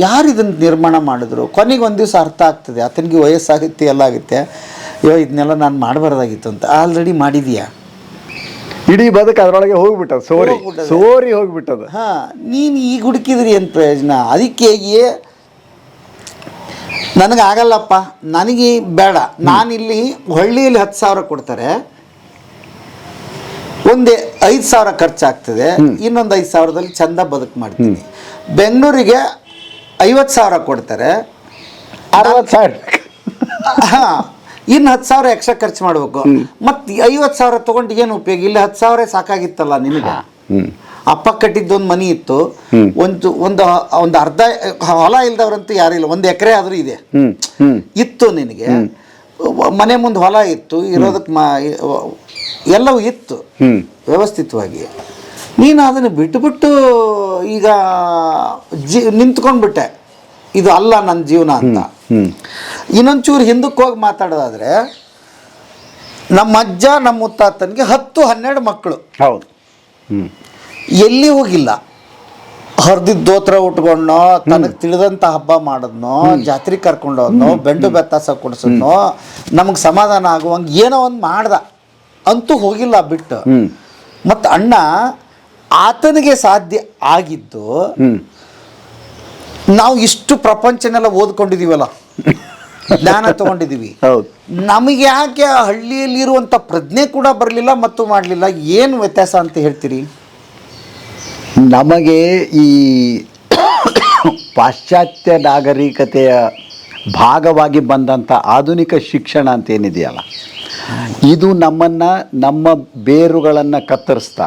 ಯಾರು ಇದನ್ನು ನಿರ್ಮಾಣ ಮಾಡಿದ್ರು? ಕೊನೆಗೆ ಒಂದು ದಿವಸ ಅರ್ಥ ಆಗ್ತದೆ. ಆತನಿಗೆ ವಯಸ್ಸಾಗುತ್ತೆ, ಎಲ್ಲ ಆಗುತ್ತೆ. ಅಯ್ಯೋ ಇದನ್ನೆಲ್ಲ ನಾನು ಮಾಡಬಾರ್ದಾಗಿತ್ತು ಅಂತ. ಆಲ್ರೆಡಿ ಮಾಡಿದೀಯಾ? ಇಡೀ ಬದುಕು ಅದರೊಳಗೆ ಹೋಗ್ಬಿಟ್ಟದ ಸೋರಿ. ಹೋಗ್ಬಿಟ್ಟದೆ. ಸೋರಿ ಹೋಗ್ಬಿಟ್ಟದ. ಹಾಂ ನೀನು ಈಗ ಹುಡುಕಿದ್ರಿ ಏನು ಪ್ರಯೋಜನ? ಅದಕ್ಕೆ ನನಗೆ ಆಗಲ್ಲಪ್ಪ. ನನಗೆ ಬೇಡ. ನಾನಿಲ್ಲಿ ಹಳ್ಳಿಯಲ್ಲಿ ಹತ್ತು ಸಾವಿರ ಕೊಡ್ತಾರೆ. ಒಂದೇ ಐದು ಸಾವಿರ ಖರ್ಚಾಗ್ತದೆ. ಇನ್ನೊಂದು ಐದು ಸಾವಿರದಲ್ಲಿ ಚಂದ ಬದುಕು ಮಾಡ್ತೀನಿ. ಬೆಂಗಳೂರಿಗೆ ಐವತ್ತು ಸಾವಿರ ಕೊಡ್ತಾರೆ. ಅರವತ್ತು ಸಾವಿರ. ಹಾ. ಇನ್ನು ಹತ್ತು ಸಾವಿರ ಎಕ್ಸ್ಟ್ರಾ ಖರ್ಚು ಮಾಡಬೇಕು. ಮತ್ತೆ ಐವತ್ತು ಸಾವಿರ ತೊಗೊಂಡು ಏನು ಉಪಯೋಗ? ಇಲ್ಲಿ ಹತ್ತು ಸಾವಿರ ಸಾಕಾಗಿತ್ತಲ್ಲ ನಿಮಗೆ? ಅಪ್ಪ ಕಟ್ಟಿದ್ದೊಂದು ಮನಿ ಇತ್ತು. ಒಂದು ಒಂದು ಒಂದು ಅರ್ಧ ಹೊಲ ಇಲ್ದವ್ರಂತೂ ಯಾರು ಇಲ್ಲ. ಒಂದು ಎಕರೆ ಆದರೂ ಇದೆ. ಇತ್ತು ನಿನಗೆ. ಮನೆ ಮುಂದೆ ಹೊಲ ಇತ್ತು. ಇರೋದಕ್ಕೆ ಮಾ ಎಲ್ಲವೂ ಇತ್ತು. ವ್ಯವಸ್ಥಿತವಾಗಿ. ನೀನು ಅದನ್ನು ಬಿಟ್ಟುಬಿಟ್ಟು ಈಗ ಜಿ ನಿಂತ್ಕೊಂಡ್ಬಿಟ್ಟೆ. ಇದು ಅಲ್ಲ ನನ್ನ ಜೀವನ ಅಂತ. ಇನ್ನೊಂಚೂರು ಹಿಂದಕ್ಕೆ ಹೋಗಿ ಮಾತಾಡೋದಾದ್ರೆ ನಮ್ಮ ಅಜ್ಜ ನಮ್ಮ ಮುತ್ತಾತನಿಗೆ ಹತ್ತು ಹನ್ನೆರಡು ಮಕ್ಕಳು. ಹೌದು. ಎಲ್ಲಿ ಹೋಗಿಲ್ಲ? ಹರಿದಿದ್ದ ದೋತ್ರ ಉಟ್ಕೊಂಡೋ ತನಗೆ ತಿಳಿದಂಥ ಹಬ್ಬ ಮಾಡಿದ್ನೋ ಜಾತ್ರೆ ಕರ್ಕೊಂಡೋದ್ನೋ ಬೆಂಡು ಬೆತ್ತಾಸ ಕೊಡ್ಸದ್ನೋ ನಮಗೆ ಸಮಾಧಾನ ಆಗುವಂಗೆ ಏನೋ ಒಂದು ಮಾಡ್ದ. ಅಂತೂ ಹೋಗಿಲ್ಲ ಬಿಟ್ಟು. ಮತ್ತು ಅಣ್ಣ ಆತನಿಗೆ ಸಾಧ್ಯ ಆಗಿದ್ದು ನಾವು ಇಷ್ಟು ಪ್ರಪಂಚನೆಲ್ಲ ಓದ್ಕೊಂಡಿದೀವಲ್ಲ? ಜ್ಞಾನ ತಗೊಂಡಿದ್ದೀವಿ ಹೌದು. ನಮಗೆ ಯಾಕೆ ಆ ಹಳ್ಳಿಯಲ್ಲಿರುವಂಥ ಪ್ರಜ್ಞೆ ಕೂಡ ಬರಲಿಲ್ಲ ಮತ್ತು ಮಾಡಲಿಲ್ಲ? ಏನು ವ್ಯತ್ಯಾಸ ಅಂತ ಹೇಳ್ತೀರಿ? ನಮಗೆ ಈ ಪಾಶ್ಚಾತ್ಯ ನಾಗರಿಕತೆಯ ಭಾಗವಾಗಿ ಬಂದಂಥ ಆಧುನಿಕ ಶಿಕ್ಷಣ ಅಂತ ಏನಿದೆಯಲ್ಲ ಇದು ನಮ್ಮನ್ನು ನಮ್ಮ ಬೇರುಗಳನ್ನು ಕತ್ತರಿಸ್ತಾ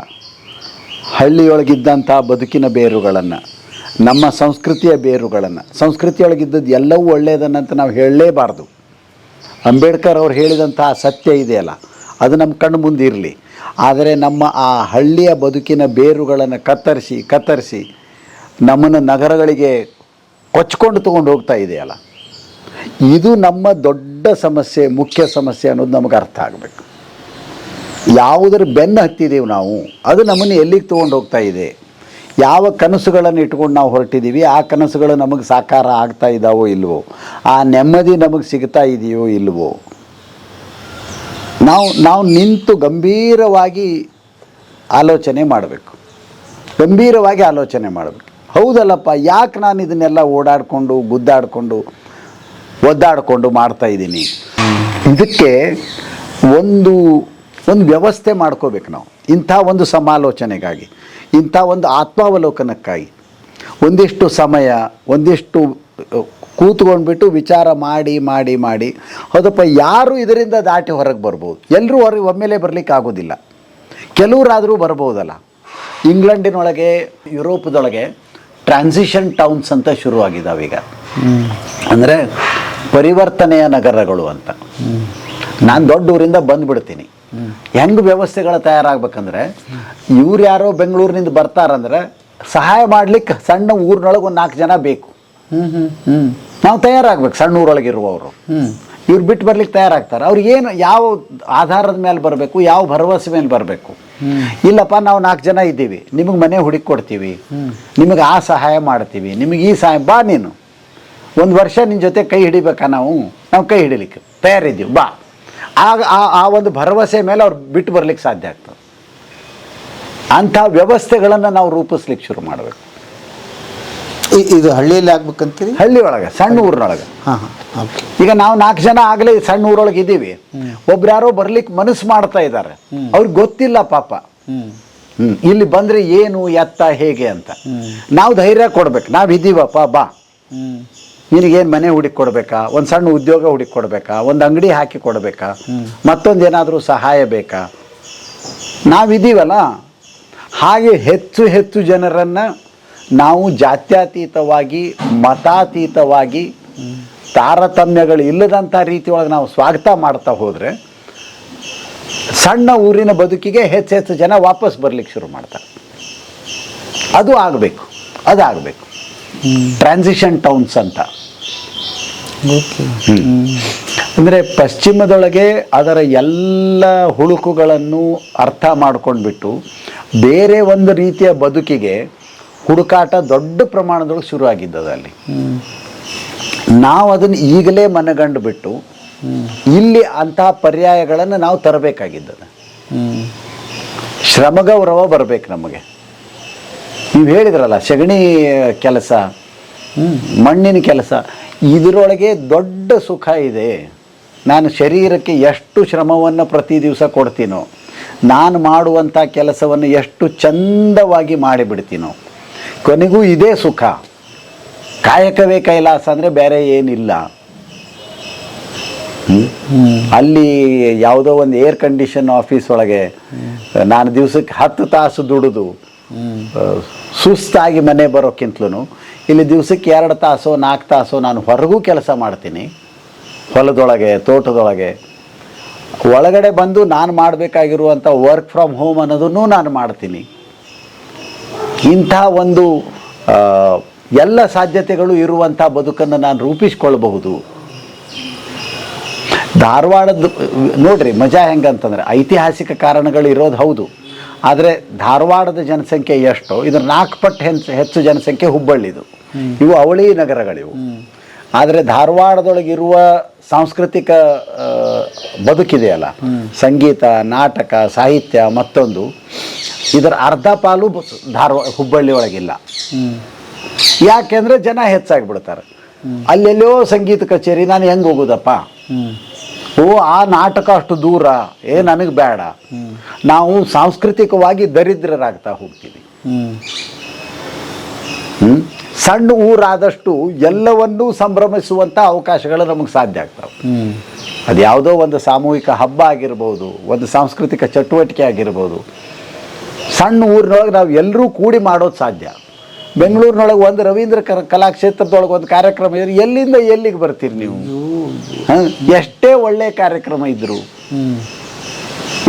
ಹಳ್ಳಿಯೊಳಗಿದ್ದಂಥ ಬದುಕಿನ ಬೇರುಗಳನ್ನು ನಮ್ಮ ಸಂಸ್ಕೃತಿಯ ಬೇರುಗಳನ್ನು, ಸಂಸ್ಕೃತಿಯೊಳಗಿದ್ದದ್ದು ಎಲ್ಲವೂ ಒಳ್ಳೆಯದನ್ನಂತ ನಾವು ಹೇಳಲೇಬಾರ್ದು. ಅಂಬೇಡ್ಕರ್ ಅವ್ರು ಹೇಳಿದಂತಹ ಸತ್ಯ ಇದೆಯಲ್ಲ, ಅದು ನಮ್ಮ ಕಣ್ಣು ಮುಂದೆ ಇರಲಿ. ಆದರೆ ನಮ್ಮ ಆ ಹಳ್ಳಿಯ ಬದುಕಿನ ಬೇರುಗಳನ್ನು ಕತ್ತರಿಸಿ ಕತ್ತರಿಸಿ ನಮ್ಮನ್ನು ನಗರಗಳಿಗೆ ಕೊಚ್ಕೊಂಡು ತೊಗೊಂಡು ಹೋಗ್ತಾ ಇದೆಯಲ್ಲ, ಇದು ನಮ್ಮ ದೊಡ್ಡ ಸಮಸ್ಯೆ, ಮುಖ್ಯ ಸಮಸ್ಯೆ ಅನ್ನೋದು ನಮಗೆ ಅರ್ಥ ಆಗಬೇಕು. ಯಾವುದರ ಬೆನ್ನು ಹತ್ತಿದ್ದೀವಿ ನಾವು, ಅದು ನಮ್ಮನ್ನು ಎಲ್ಲಿಗೆ ತೊಗೊಂಡು ಹೋಗ್ತಾ ಇದೆ? ಯಾವ ಕನಸುಗಳನ್ನು ಇಟ್ಕೊಂಡು ನಾವು ಹೊರಟಿದ್ದೀವಿ, ಆ ಕನಸುಗಳು ನಮಗೆ ಸಾಕಾರ ಆಗ್ತಾ ಇದ್ದಾವೋ ಇಲ್ವೋ, ಆ ನೆಮ್ಮದಿ ನಮಗೆ ಸಿಗ್ತಾ ಇದೆಯೋ ಇಲ್ವೋ. ನಾವು ನಾವು ನಿಂತು ಗಂಭೀರವಾಗಿ ಆಲೋಚನೆ ಮಾಡಬೇಕು. ಗಂಭೀರವಾಗಿ ಆಲೋಚನೆ ಮಾಡಬೇಕು. ಹೌದಲ್ಲಪ್ಪ, ಯಾಕೆ ನಾನು ಇದನ್ನೆಲ್ಲ ಓಡಾಡಿಕೊಂಡು, ಗುದ್ದಾಡಿಕೊಂಡು, ಒದ್ದಾಡಿಕೊಂಡು ಮಾಡ್ತಾ ಇದ್ದೀನಿ? ಇದಕ್ಕೆ ಒಂದು ಒಂದು ವ್ಯವಸ್ಥೆ ಮಾಡ್ಕೋಬೇಕು ನಾವು. ಇಂಥ ಒಂದು ಸಮಾಲೋಚನೆಗಾಗಿ ಇಂಥ ಒಂದು ಆತ್ಮಾವಲೋಕನಕ್ಕಾಗಿ. ಒಂದಿಷ್ಟು ಸಮಯ ಒಂದಿಷ್ಟು ಕೂತ್ಕೊಂಡ್ಬಿಟ್ಟು ವಿಚಾರ ಮಾಡಿ ಮಾಡಿ ಮಾಡಿ ಅದಪ್ಪ ಯಾರು ಇದರಿಂದ ದಾಟಿ ಹೊರಗೆ ಬರ್ಬೋದು? ಎಲ್ಲರೂ ಹೊರಗೆ ಒಮ್ಮೆಲೇ ಬರಲಿಕ್ಕೆ ಆಗೋದಿಲ್ಲ. ಕೆಲವರಾದರೂ ಬರ್ಬೋದಲ್ಲ. ಇಂಗ್ಲೆಂಡಿನೊಳಗೆ ಯುರೋಪ್ದೊಳಗೆ ಟ್ರಾನ್ಸಿಷನ್ ಟೌನ್ಸ್ ಅಂತ ಶುರುವಾಗಿದ್ದಾವೆ ಈಗ. ಅಂದರೆ ಪರಿವರ್ತನೆಯ ನಗರಗಳು ಅಂತ. ನಾನು ದೊಡ್ಡ ಊರಿಂದ ಬಂದುಬಿಡ್ತೀನಿ. ಹೆಂಗೆ ವ್ಯವಸ್ಥೆಗಳು ತಯಾರಾಗಬೇಕಂದ್ರೆ, ಇವ್ರು ಯಾರೋ ಬೆಂಗಳೂರಿನಿಂದ ಬರ್ತಾರಂದ್ರೆ ಸಹಾಯ ಮಾಡ್ಲಿಕ್ಕೆ ಸಣ್ಣ ಊರಿನೊಳಗೆ ಒಂದು ನಾಲ್ಕು ಜನ ಬೇಕು. ನಾವು ತಯಾರಾಗ್ಬೇಕು ಸಣ್ಣ ಊರೊಳಗೆ ಇರುವವರು ಇವ್ರು ಬಿಟ್ಟು ಬರ್ಲಿಕ್ಕೆ ತಯಾರಾಗ್ತಾರೆ. ಅವ್ರಿಗೆ ಏನು ಯಾವ ಆಧಾರದ ಮೇಲೆ ಬರಬೇಕು, ಯಾವ ಭರವಸೆ ಮೇಲೆ ಬರಬೇಕು. ಇಲ್ಲಪ್ಪ, ನಾವು ನಾಲ್ಕು ಜನ ಇದ್ದೀವಿ. ನಿಮಗೆ ಮನೆ ಹುಡುಕಿ ಕೊಡ್ತೀವಿ. ನಿಮಗೆ ಆ ಸಹಾಯ ಮಾಡ್ತೀವಿ. ನಿಮಗೆ ಈ ಸಹಾಯ ಬಾ ನೀನು. ಒಂದು ವರ್ಷ ನಿನ್ನ ಜೊತೆ ಕೈ ಹಿಡಿಬೇಕಾ ನಾವು? ನಾವು ಕೈ ಹಿಡಿಲಿಕ್ಕೆ ತಯಾರಿದ್ದೀವಿ. ಬಾ. ಆಗ ಆ- ಆ ಒಂದು ಭರವಸೆ ಮೇಲೆ ಅವ್ರು ಬಿಟ್ಟು ಬರ್ಲಿಕ್ಕೆ ಸಾಧ್ಯ ಆಗ್ತದೆ. ಅಂಥ ವ್ಯವಸ್ಥೆಗಳನ್ನು ನಾವು ರೂಪಿಸ್ಲಿಕ್ಕೆ ಶುರು ಮಾಡಬೇಕು. ಇದು ಹಳ್ಳಿಯಲ್ಲಿ ಆಗ್ಬೇಕಂತೀರಿ? ಹಳ್ಳಿ ಒಳಗೆ ಸಣ್ಣ ಊರಿನೊಳಗೆ. ಈಗ ನಾವು ನಾಲ್ಕು ಜನ ಆಗಲೇ ಸಣ್ಣ ಊರೊಳಗೆ ಇದ್ದೀವಿ. ಒಬ್ರು ಯಾರೋ ಬರ್ಲಿಕ್ಕೆ ಮನಸ್ಸು ಮಾಡ್ತಾ ಇದ್ದಾರೆ. ಅವ್ರಿಗೆ ಗೊತ್ತಿಲ್ಲ ಪಾಪ. ಇಲ್ಲಿ ಬಂದ್ರೆ ಏನು ಎತ್ತ ಹೇಗೆ ಅಂತ. ನಾವು ಧೈರ್ಯ ಕೊಡ್ಬೇಕು. ನಾವು ಇದ್ದೀವಪ್ಪ ಬಾ. ನಿನಗೇನು ಮನೆ ಹುಡುಕಿ ಕೊಡ್ಬೇಕಾ ಒಂದು ಸಣ್ಣ ಉದ್ಯೋಗ ಹುಡುಕಿ ಕೊಡ್ಬೇಕಾ ಒಂದು ಅಂಗಡಿ ಹಾಕಿ ಕೊಡಬೇಕಾ? ಮತ್ತೊಂದು ಏನಾದರೂ ಸಹಾಯ ಬೇಕಾ? ನಾವಿದ್ದೀವಲ್ಲ ಹಾಗೆ ಹೆಚ್ಚು ಹೆಚ್ಚು ಜನರನ್ನು ನಾವು ಜಾತ್ಯತೀತವಾಗಿ ಮತಾತೀತವಾಗಿ ತಾರತಮ್ಯಗಳು ಇಲ್ಲದಂಥ ರೀತಿಯೊಳಗೆ ನಾವು ಸ್ವಾಗತ ಮಾಡ್ತಾ ಹೋದರೆ ಸಣ್ಣ ಊರಿನ ಬದುಕಿಗೆ ಹೆಚ್ಚು ಹೆಚ್ಚು ಜನ ವಾಪಸ್ ಬರ್ಲಿಕ್ಕೆ ಶುರು ಮಾಡ್ತಾರೆ. ಅದು ಆಗಬೇಕು. ಅದು ಆಗಬೇಕು ಟ್ರಾನ್ಸಿಷನ್ ಟೌನ್ಸ್ ಅಂತ. ಅಂದರೆ ಪಶ್ಚಿಮದೊಳಗೆ ಅದರ ಎಲ್ಲ ಹುಳುಕುಗಳನ್ನು ಅರ್ಥ ಮಾಡ್ಕೊಂಡ್ಬಿಟ್ಟು ಬೇರೆ ಒಂದು ರೀತಿಯ ಬದುಕಿಗೆ ಹುಡುಕಾಟ ದೊಡ್ಡ ಪ್ರಮಾಣದೊಳಗೆ ಶುರು ಆಗಿದ್ದದ ಅಲ್ಲಿ ನಾವು ಅದನ್ನು ಈಗಲೇ ಮನಗಂಡು ಬಿಟ್ಟು ಇಲ್ಲಿ ಅಂತಹ ಪರ್ಯಾಯಗಳನ್ನು ನಾವು ತರಬೇಕಾಗಿದ್ದದ. ಶ್ರಮಗೌರವ ಬರಬೇಕು ನಮಗೆ. ನೀವು ಹೇಳಿದ್ರಲ್ಲ ಸಗಣಿ ಕೆಲಸ ಮಣ್ಣಿನ ಕೆಲಸ. ಇದರೊಳಗೆ ದೊಡ್ಡ ಸುಖ ಇದೆ. ನಾನು ಶರೀರಕ್ಕೆ ಎಷ್ಟು ಶ್ರಮವನ್ನು ಪ್ರತಿ ದಿವಸ ಕೊಡ್ತೀನೋ ನಾನು ಮಾಡುವಂಥ ಕೆಲಸವನ್ನು ಎಷ್ಟು ಚಂದವಾಗಿ ಮಾಡಿಬಿಡ್ತೀನೋ ಕೊನೆಗೂ ಇದೇ ಸುಖ. ಕಾಯಕವೇ ಕೈಲಾಸ ಅಂದರೆ ಬೇರೆ ಏನಿಲ್ಲ. ಅಲ್ಲಿ ಯಾವುದೋ ಒಂದು ಏರ್ ಕಂಡೀಷನ್ ಆಫೀಸ್ ಒಳಗೆ ನಾನು ದಿವಸಕ್ಕೆ ಹತ್ತು ತಾಸು ದುಡಿದು ಸುಸ್ತಾಗಿ ಮನೆ ಬರೋಕ್ಕಿಂತಲೂ ಇಲ್ಲಿ ದಿವಸಕ್ಕೆ ಎರಡು ತಾಸು, ನಾಲ್ಕು ತಾಸು ನಾನು ಹೊರಗೂ ಕೆಲಸ ಮಾಡ್ತೀನಿ. ಹೊಲದೊಳಗೆ, ತೋಟದೊಳಗೆ. ಒಳಗಡೆ ಬಂದು ನಾನು ಮಾಡಬೇಕಾಗಿರುವಂಥ ವರ್ಕ್ ಫ್ರಮ್ ಹೋಮ್ ಅನ್ನೋದನ್ನು ನಾನು ಮಾಡ್ತೀನಿ. ಇಂಥ ಒಂದು ಎಲ್ಲ ಸಾಧ್ಯತೆಗಳು ಇರುವಂಥ ಬದುಕನ್ನು ನಾನು ರೂಪಿಸ್ಕೊಳ್ಬಹುದು. ಧಾರವಾಡದ ನೋಡ್ರಿ, ಮಜಾ ಹೆಂಗಂತಂದ್ರೆ ಐತಿಹಾಸಿಕ ಕಾರಣಗಳು ಇರೋದು ಹೌದು. ಆದರೆ ಧಾರವಾಡದ ಜನಸಂಖ್ಯೆ ಎಷ್ಟು? ಇದ್ರ ನಾಲ್ಕು ಪಟ್ಟು ಹೆಚ್ಚು ಹೆಚ್ಚು ಜನಸಂಖ್ಯೆ ಹುಬ್ಬಳ್ಳಿದು. ಇವು ಅವಳಿ ನಗರಗಳಿವು. ಆದರೆ ಧಾರವಾಡದೊಳಗಿರುವ ಸಾಂಸ್ಕೃತಿಕ ಬದುಕಿದೆಯಲ್ಲ? ಸಂಗೀತ ನಾಟಕ ಸಾಹಿತ್ಯ ಮತ್ತೊಂದು. ಇದರ ಅರ್ಧ ಪಾಲು ಧಾರವಾ ಧಾರವಾಡ ಹುಬ್ಬಳ್ಳಿ ಒಳಗಿಲ್ಲ ಹ್ಮ್. ಯಾಕೆಂದ್ರೆ ಜನ ಹೆಚ್ಚಾಗಿಬಿಡ್ತಾರೆ. ಅಲ್ಲೆಲ್ಲೋ ಸಂಗೀತ ಕಚೇರಿ ನಾನು ಹೆಂಗೆ ಹೋಗೋದಪ್ಪ? ಓ, ಆ ನಾಟಕ ಅಷ್ಟು ದೂರ. ಏ, ನನಗೆ ಬೇಡ. ನಾವು ಸಾಂಸ್ಕೃತಿಕವಾಗಿ ದರಿದ್ರರಾಗ್ತಾ ಹೋಗ್ತೀವಿ? ಸಣ್ಣ ಊರಾದಷ್ಟು ಎಲ್ಲವನ್ನೂ ಸಂಭ್ರಮಿಸುವಂಥ ಅವಕಾಶಗಳು ನಮಗೆ ಸಾಧ್ಯ ಆಗ್ತಾವೆ. ಅದು ಯಾವುದೋ ಒಂದು ಸಾಮೂಹಿಕ ಹಬ್ಬ ಆಗಿರ್ಬೋದು, ಒಂದು ಸಾಂಸ್ಕೃತಿಕ ಚಟುವಟಿಕೆ ಆಗಿರ್ಬೋದು. ಸಣ್ಣ ಊರಿನೊಳಗೆ ನಾವು ಎಲ್ಲರೂ ಕೂಡಿ ಮಾಡೋದು ಸಾಧ್ಯ. ಬೆಂಗಳೂರಿನೊಳಗೆ ಒಂದು ರವೀಂದ್ರ ಕರ ಕಲಾಕ್ಷೇತ್ರದೊಳಗೆ ಒಂದು ಕಾರ್ಯಕ್ರಮ ಇದ್ರೆ ಎಲ್ಲಿಂದ ಎಲ್ಲಿಗೆ ಬರ್ತೀರಿ ನೀವು? ಹಾಂ? ಎಷ್ಟೇ ಒಳ್ಳೆಯ ಕಾರ್ಯಕ್ರಮ ಇದ್ದರು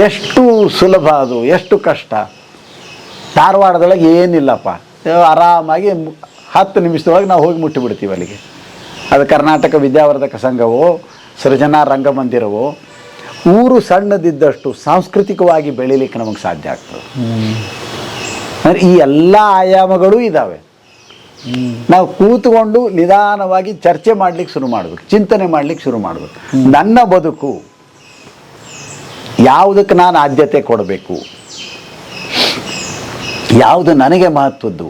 ಎಷ್ಟು ಸುಲಭ ಅದು ಎಷ್ಟು ಕಷ್ಟ. ಧಾರವಾಡದೊಳಗೆ ಏನಿಲ್ಲಪ್ಪ. ಆರಾಮಾಗಿ ಹತ್ತು ನಿಮಿಷದೊಳಗೆ ನಾವು ಹೋಗಿ ಮುಟ್ಟಿಬಿಡ್ತೀವಿ ಅಲ್ಲಿಗೆ. ಅದು ಕರ್ನಾಟಕ ವಿದ್ಯಾವರ್ಧಕ ಸಂಘವೋ ಸೃಜನಾ ರಂಗಮಂದಿರವೋ ಊರು ಸಣ್ಣದಿದ್ದಷ್ಟು ಸಾಂಸ್ಕೃತಿಕವಾಗಿ ಬೆಳೀಲಿಕ್ಕೆ ನಮಗೆ ಸಾಧ್ಯ ಆಗ್ತದೆ. ಅಂದ್ರೆ ಈ ಎಲ್ಲ ಆಯಾಮಗಳು ಇದ್ದಾವೆ ನಾವು ಕೂತ್ಕೊಂಡು ನಿಧಾನವಾಗಿ ಚರ್ಚೆ ಮಾಡ್ಲಿಕ್ಕೆ ಶುರು ಮಾಡಬೇಕು, ಚಿಂತನೆ ಮಾಡ್ಲಿಕ್ಕೆ ಶುರು ಮಾಡಬೇಕು. ನನ್ನ ಬದುಕು ಯಾವುದಕ್ಕೆ ನಾನು ಆದ್ಯತೆ ಕೊಡಬೇಕು? ಯಾವುದು ನನಗೆ ಮಹತ್ವದ್ದು?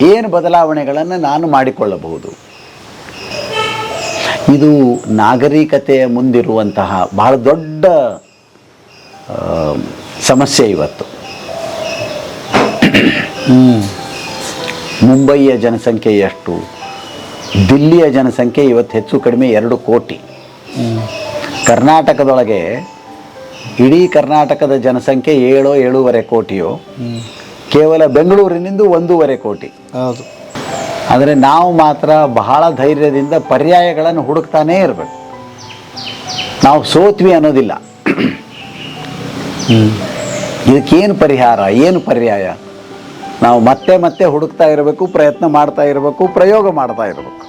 ಏನು ಬದಲಾವಣೆಗಳನ್ನು ನಾನು ಮಾಡಿಕೊಳ್ಳಬಹುದು? ಇದು ನಾಗರಿಕತೆಯ ಮುಂದಿರುವಂತಹ ಬಹಳ ದೊಡ್ಡ ಸಮಸ್ಯೆ ಇವತ್ತು. ಮುಂಬಯಿಯ ಜನಸಂಖ್ಯೆ ಎಷ್ಟು? ದಿಲ್ಲಿಯ ಜನಸಂಖ್ಯೆ ಇವತ್ತು ಹೆಚ್ಚು ಕಡಿಮೆ ಎರಡು ಕೋಟಿ. ಕರ್ನಾಟಕದೊಳಗೆ ಇಡೀ ಕರ್ನಾಟಕದ ಜನಸಂಖ್ಯೆ ಏಳೋ ಏಳೂವರೆ ಕೋಟಿಯೋ ಕೇವಲ ಬೆಂಗಳೂರಿನಿಂದ ಒಂದೂವರೆ ಕೋಟಿ. ಹೌದು. ಆದರೆ ನಾವು ಮಾತ್ರ ಬಹಳ ಧೈರ್ಯದಿಂದ ಪರ್ಯಾಯಗಳನ್ನು ಹುಡುಕ್ತಾನೇ ಇರಬೇಕು. ನಾವು ಸೋತ್ವಿ ಅನ್ನೋದಿಲ್ಲ. ಇದಕ್ಕೇನು ಪರಿಹಾರ? ಏನು ಪರ್ಯಾಯ? ನಾವು ಮತ್ತೆ ಮತ್ತೆ ಹುಡುಕ್ತಾ ಇರಬೇಕು ಪ್ರಯತ್ನ ಮಾಡ್ತಾ ಇರಬೇಕು ಪ್ರಯೋಗ ಮಾಡ್ತಾ ಇರಬೇಕು.